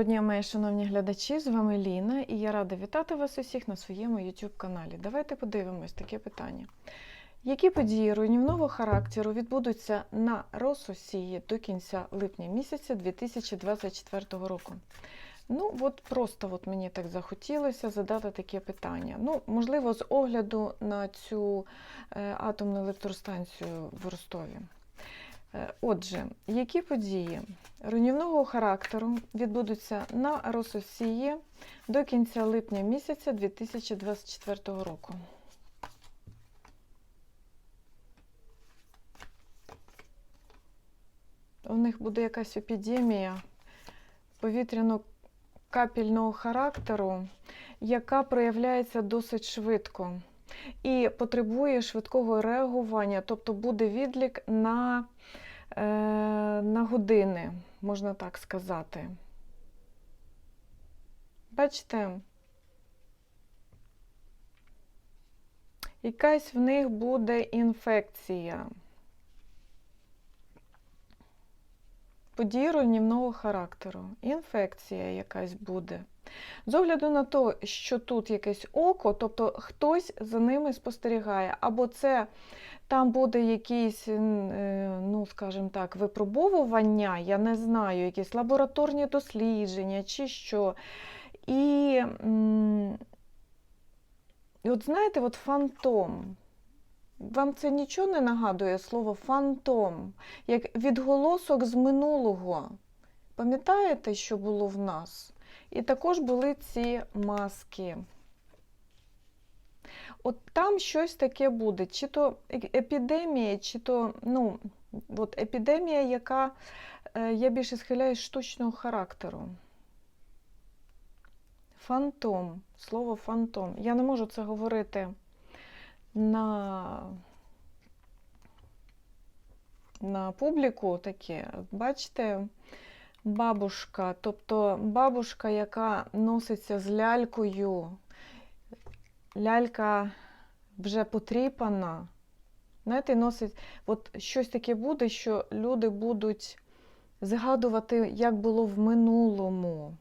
Доброго дня, мої шановні глядачі, з вами Ліна, і я рада вітати вас усіх на своєму YouTube каналі. Давайте подивимось таке питання. Які події руйнівного характеру відбудуться на Рососії до кінця липня місяця 2024 року? Ну, от просто от мені так захотілося задати таке питання. Ну, можливо, з огляду на цю е, атомну електростанцію в Ростові. Е, Отже, які події руйнівного характеру відбудуться на Рососії до кінця липня місяця 2024 року? У них буде якась епідемія повітряно-капельного характеру, яка проявляється досить швидко і потребує швидкого реагування, тобто буде відлік на, е, на години, можна так сказати. Бачите, якась в них буде інфекція. Події руйнівного характеру. Інфекція якась буде. З огляду на те, що тут якесь око, тобто хтось за ними спостерігає, або це там буде якісь, е, ну, скажімо так, випробовування, я не знаю, якісь лабораторні дослідження чи що. І, і от знаєте, от фантом. Вам це нічого не нагадує слово фантом, як відголосок з минулого. Пам'ятаєте, що було в нас? І також були ці маски. От там щось таке буде, чи то епідемія, чи то ну, от епідемія, яка е, я більше схиляюсь штучного характеру. Фантом, слово фантом. Я не можу це говорити на, на публіку таке. Бачите? бабушка, тобто бабушка, яка носиться з лялькою, лялька вже потріпана. Знаєте, носить, от щось таке буде, що люди будуть згадувати, як було в минулому.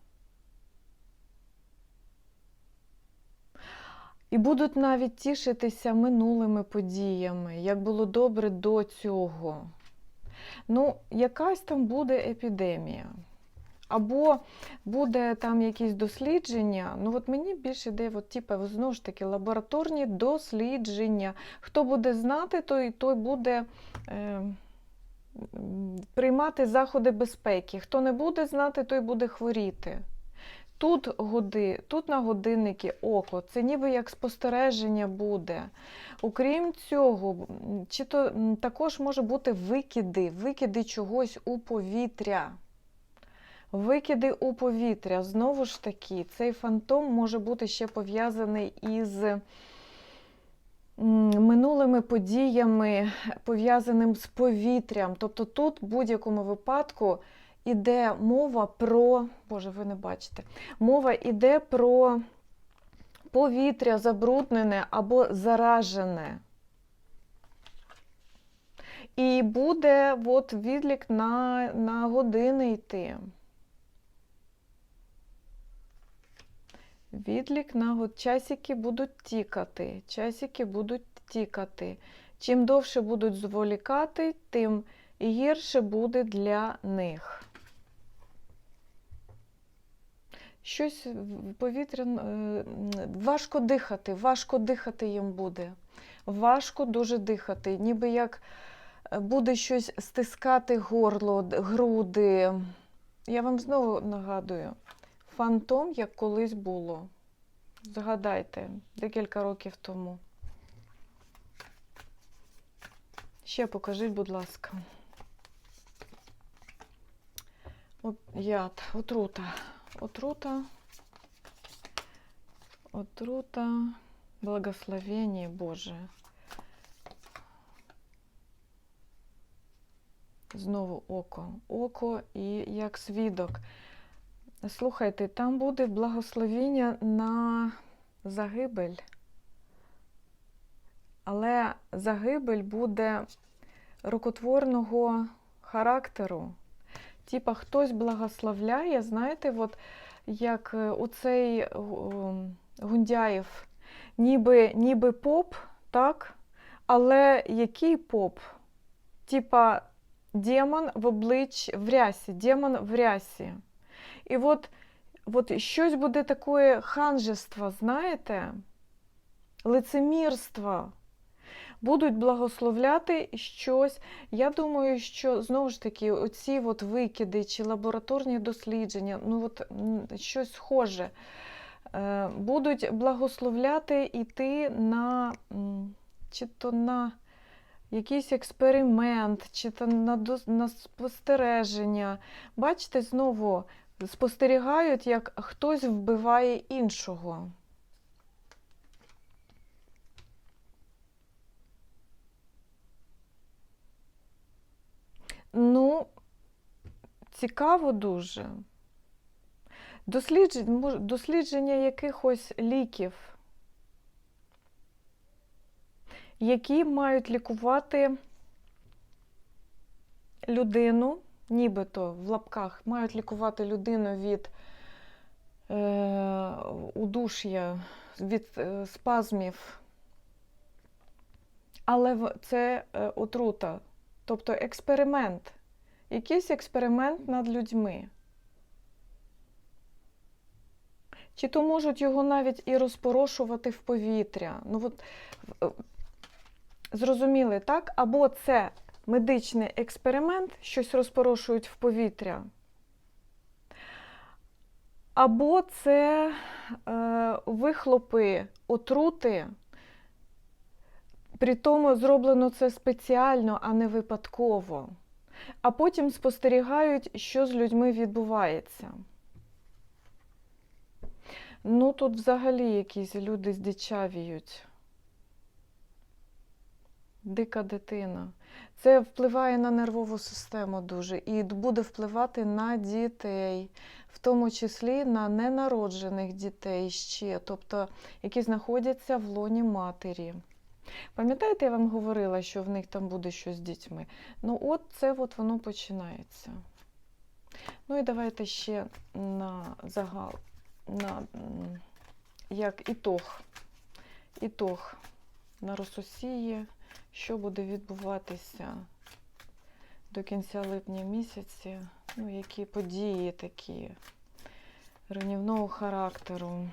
І будуть навіть тішитися минулими подіями, як було добре до цього. Ну, якась там буде епідемія. Або буде там якісь дослідження. Ну, от мені більше йде, от, типу, знову ж таки, лабораторні дослідження. Хто буде знати, той той буде е, приймати заходи безпеки. Хто не буде знати, той буде хворіти. Тут годи, тут на годинники око, це ніби як спостереження буде. Окрім цього, чи то також може бути викиди, викиди чогось у повітря. Викиди у повітря. Знову ж таки, цей фантом може бути ще пов'язаний із минулими подіями, пов'язаним з повітрям. Тобто тут в будь-якому випадку іде мова про, Боже, ви не бачите, мова іде про повітря забруднене або заражене. І буде от відлік на, на години йти. Відлік на. Часики будуть тікати. Часики будуть тікати. Чим довше будуть зволікати, тим гірше буде для них. Щось повітря важко дихати, важко дихати їм буде. Важко дуже дихати, ніби як е, буде щось стискати горло, груди. Я вам знову нагадую, фантом, як колись було. Згадайте, декілька років тому. Ще покажіть, будь ласка. От, яд, отрута отрута, отрута, благословение Боже. Знову око, око і як свідок. Слухайте, там буде благословіння на загибель, але загибель буде рукотворного характеру. Типа хтось благословляє, знаєте, от як е, оцей о, Гундяєв, ніби, ніби поп, так? Але який поп? Типа демон в облич в рясі, демон в рясі. І от, от щось буде таке ханжество, знаєте, лицемірство. Будуть благословляти щось. Я думаю, що знову ж таки, оці от викиди чи лабораторні дослідження, ну от щось схоже, е, будуть благословляти йти на чи то на якийсь експеримент, чи то на, на спостереження. Бачите, знову спостерігають, як хтось вбиває іншого. Ну, цікаво дуже. Мож- дослідження якихось ліків, які мають лікувати людину, нібито в лапках, мають лікувати людину від е, удуш'я, від е, спазмів. Але це е, отрута, тобто експеримент, якийсь експеримент над людьми. Чи то можуть його навіть і розпорошувати в повітря. Ну, от, зрозуміли, так? Або це медичний експеримент, щось розпорошують в повітря. Або це е, вихлопи отрути, при тому зроблено це спеціально, а не випадково. А потім спостерігають, що з людьми відбувається. Ну, тут взагалі якісь люди здичавіють. Дика дитина. Це впливає на нервову систему дуже і буде впливати на дітей, в тому числі на ненароджених дітей ще, тобто які знаходяться в лоні матері. Пам'ятаєте, я вам говорила, що в них там буде щось з дітьми? Ну, от це от воно починається. Ну і давайте ще на загал, на, як ітог. Ітог на Рососії, що буде відбуватися до кінця липня місяці, ну, які події такі руйнівного характеру.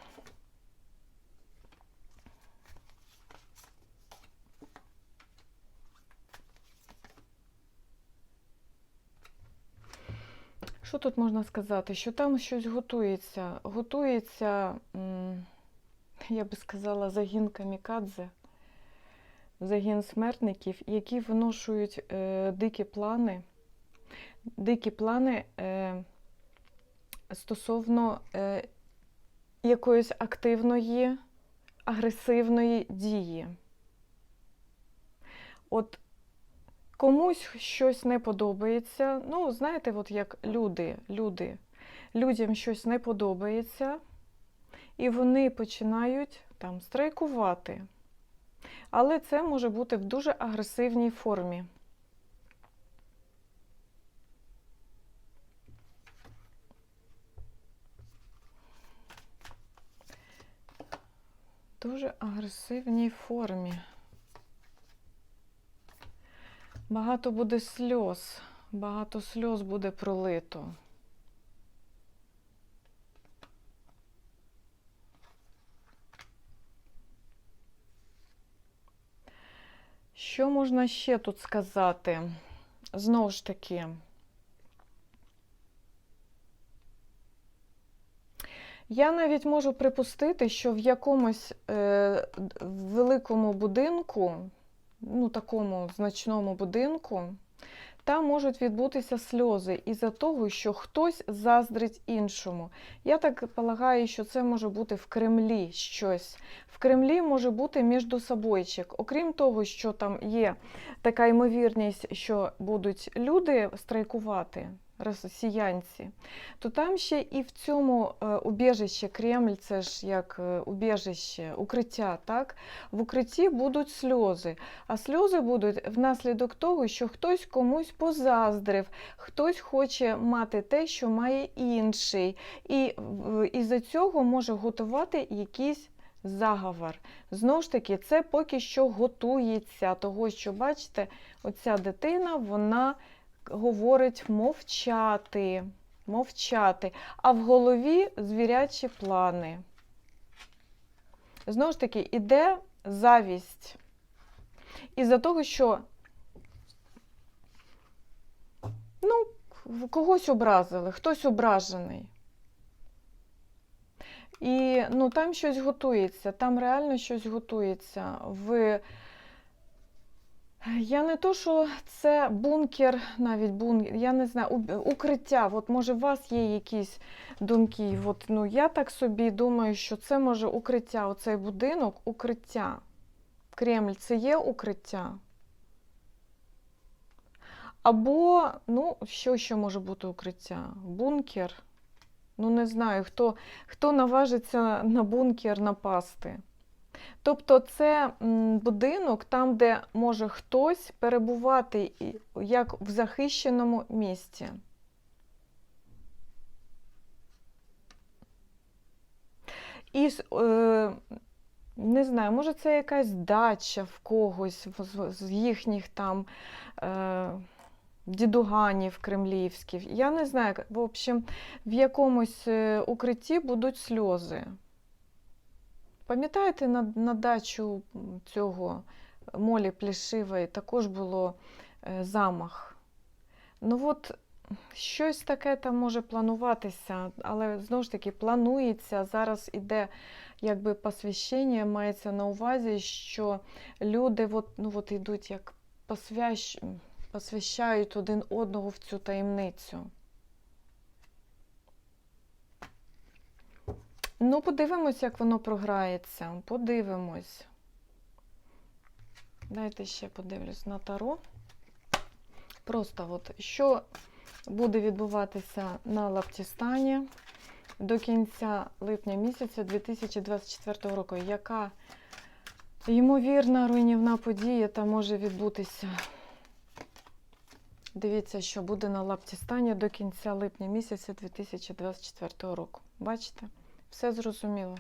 Що тут можна сказати? Що там щось готується? Готується, я би сказала, загін камікадзе, загін смертників, які виношують е, дикі плани, дикі плани е, стосовно е, якоїсь активної, агресивної дії. От комусь щось не подобається. Ну, знаєте, от як люди, люди, людям щось не подобається, і вони починають там страйкувати. Але це може бути в дуже агресивній формі. Дуже агресивній формі. Багато буде сльоз, багато сльоз буде пролито. Що можна ще тут сказати? Знову ж таки, я навіть можу припустити, що в якомусь е, великому будинку, ну такому значному будинку, там можуть відбутися сльози із-за того, що хтось заздрить іншому. Я так полагаю, що це може бути в Кремлі щось. В Кремлі може бути міждособойчик. Окрім того, що там є така ймовірність, що будуть люди страйкувати, росіянці, то там ще і в цьому е, убіжищі, Кремль, це ж як е, убіжище, укриття, так? В укритті будуть сльози. А сльози будуть внаслідок того, що хтось комусь позаздрив, хтось хоче мати те, що має інший. І із-за цього може готувати якийсь заговор. Знову ж таки, це поки що готується, того, що, бачите, оця дитина, вона говорить мовчати, мовчати, а в голові звірячі плани. Знову ж таки, іде завість. Із-за того, що ну, когось образили, хтось ображений. І ну, там щось готується, там реально щось готується. В... Я не то, що це бункер, навіть бункер, я не знаю, укриття. От може у вас є якісь думки. От, ну, я так собі думаю, що це може укриття, оцей будинок укриття. Кремль це є укриття. Або, ну, що ще може бути укриття? Бункер. Ну, не знаю, хто, хто наважиться на бункер напасти. Тобто це будинок там, де може хтось перебувати як в захищеному місці. І е, не знаю, може це якась дача в когось з, їхніх там е, дідуганів кремлівських. Я не знаю, в общем, в якомусь е, укритті будуть сльози. Пам'ятаєте, на, на дачу цього Молі Плішивої також було е, замах. Ну от щось таке там може плануватися, але знову ж таки планується. Зараз іде якби посвящення, мається на увазі, що люди от, ну, от йдуть як посвящ... посвящають один одного в цю таємницю. Ну, подивимось, як воно програється. Подивимось. Дайте ще подивлюсь на таро. Просто от що буде відбуватися на Лаптістані до кінця липня місяця 2024 року. Яка ймовірна руйнівна подія там може відбутися? Дивіться, що буде на Лаптістані до кінця липня місяця 2024 року. Бачите? Все зрозуміло.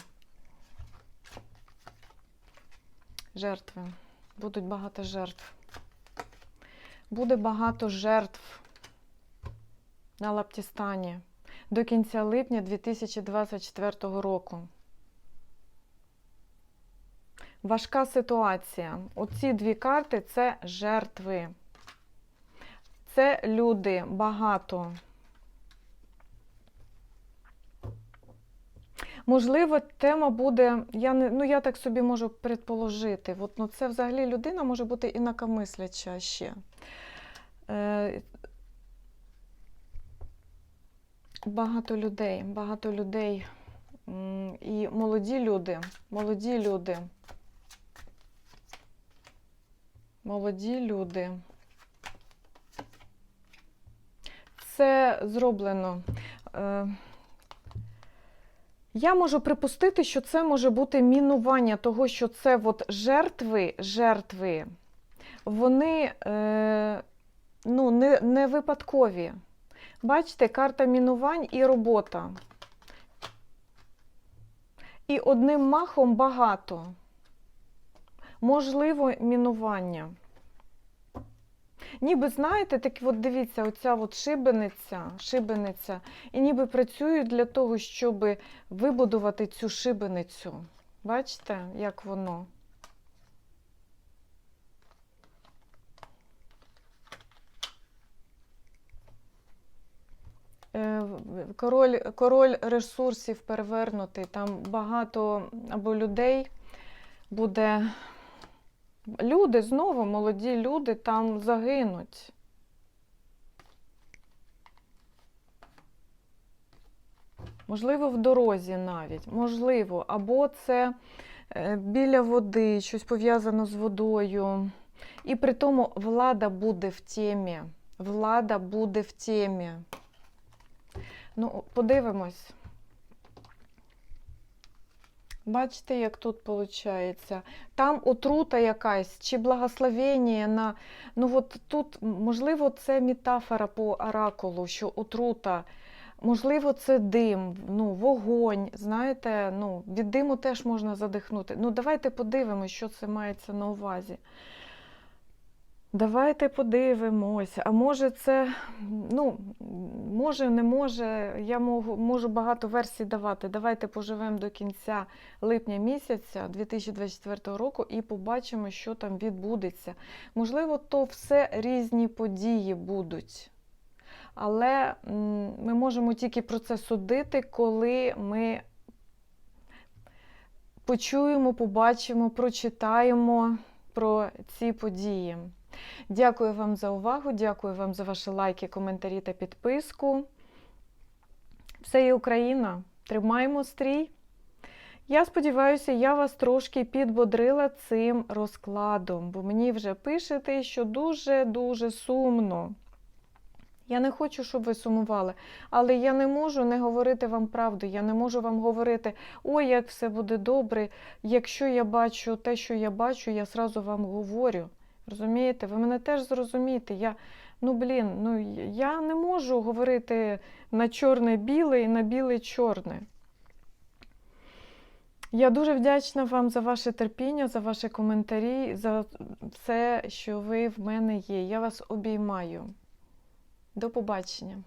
Жертви. Будуть багато жертв. Буде багато жертв на Лаптістані до кінця липня 2024 року. Важка ситуація. Оці дві карти це жертви. Це люди багато. Можливо, тема буде, я не, ну я так собі можу предположити. От, ну, це взагалі людина може бути інакомисляча ще. Е, багато людей, багато людей. І молоді люди, молоді люди. Молоді люди. Це зроблено. Я можу припустити, що це може бути мінування того, що це от жертви, жертви, вони е, ну, не, не випадкові. Бачите, карта мінувань і робота. І одним махом багато. Можливо, мінування. Ніби, знаєте, так от дивіться, оця от шибениця, шибениця, і ніби працюють для того, щоб вибудувати цю шибеницю. Бачите, як воно? Е, Король, король ресурсів перевернутий, там багато або людей буде. Люди знову, молоді люди там загинуть. Можливо, в дорозі навіть, можливо, або це е, біля води, щось пов'язано з водою. І при тому влада буде в темі. Влада буде в темі. Ну, подивимось. Бачите, як тут виходить? Там отрута якась, чи благословення на. Ну, от тут, можливо, це метафора по оракулу, що отрута. Можливо, це дим, ну, вогонь. Знаєте, ну, від диму теж можна задихнути. Ну, давайте подивимось, що це мається на увазі. Давайте подивимося. А може це, ну, може, не може. Я можу, можу багато версій давати. Давайте поживемо до кінця липня місяця 2024 року і побачимо, що там відбудеться. Можливо, то все різні події будуть. Але ми можемо тільки про це судити, коли ми почуємо, побачимо, прочитаємо про ці події. Дякую вам за увагу, дякую вам за ваші лайки, коментарі та підписку. Все є Україна. Тримаємо стрій. Я сподіваюся, я вас трошки підбодрила цим розкладом, бо мені вже пишете, що дуже-дуже сумно. Я не хочу, щоб ви сумували, але я не можу не говорити вам правду. Я не можу вам говорити, ой, як все буде добре. Якщо я бачу те, що я бачу, я зразу вам говорю. Розумієте, ви мене теж зрозумієте. Я, ну блін, ну я не можу говорити на чорне-біле і на біле-чорне. Я дуже вдячна вам за ваше терпіння, за ваші коментарі, за все, що ви в мене є. Я вас обіймаю. До побачення.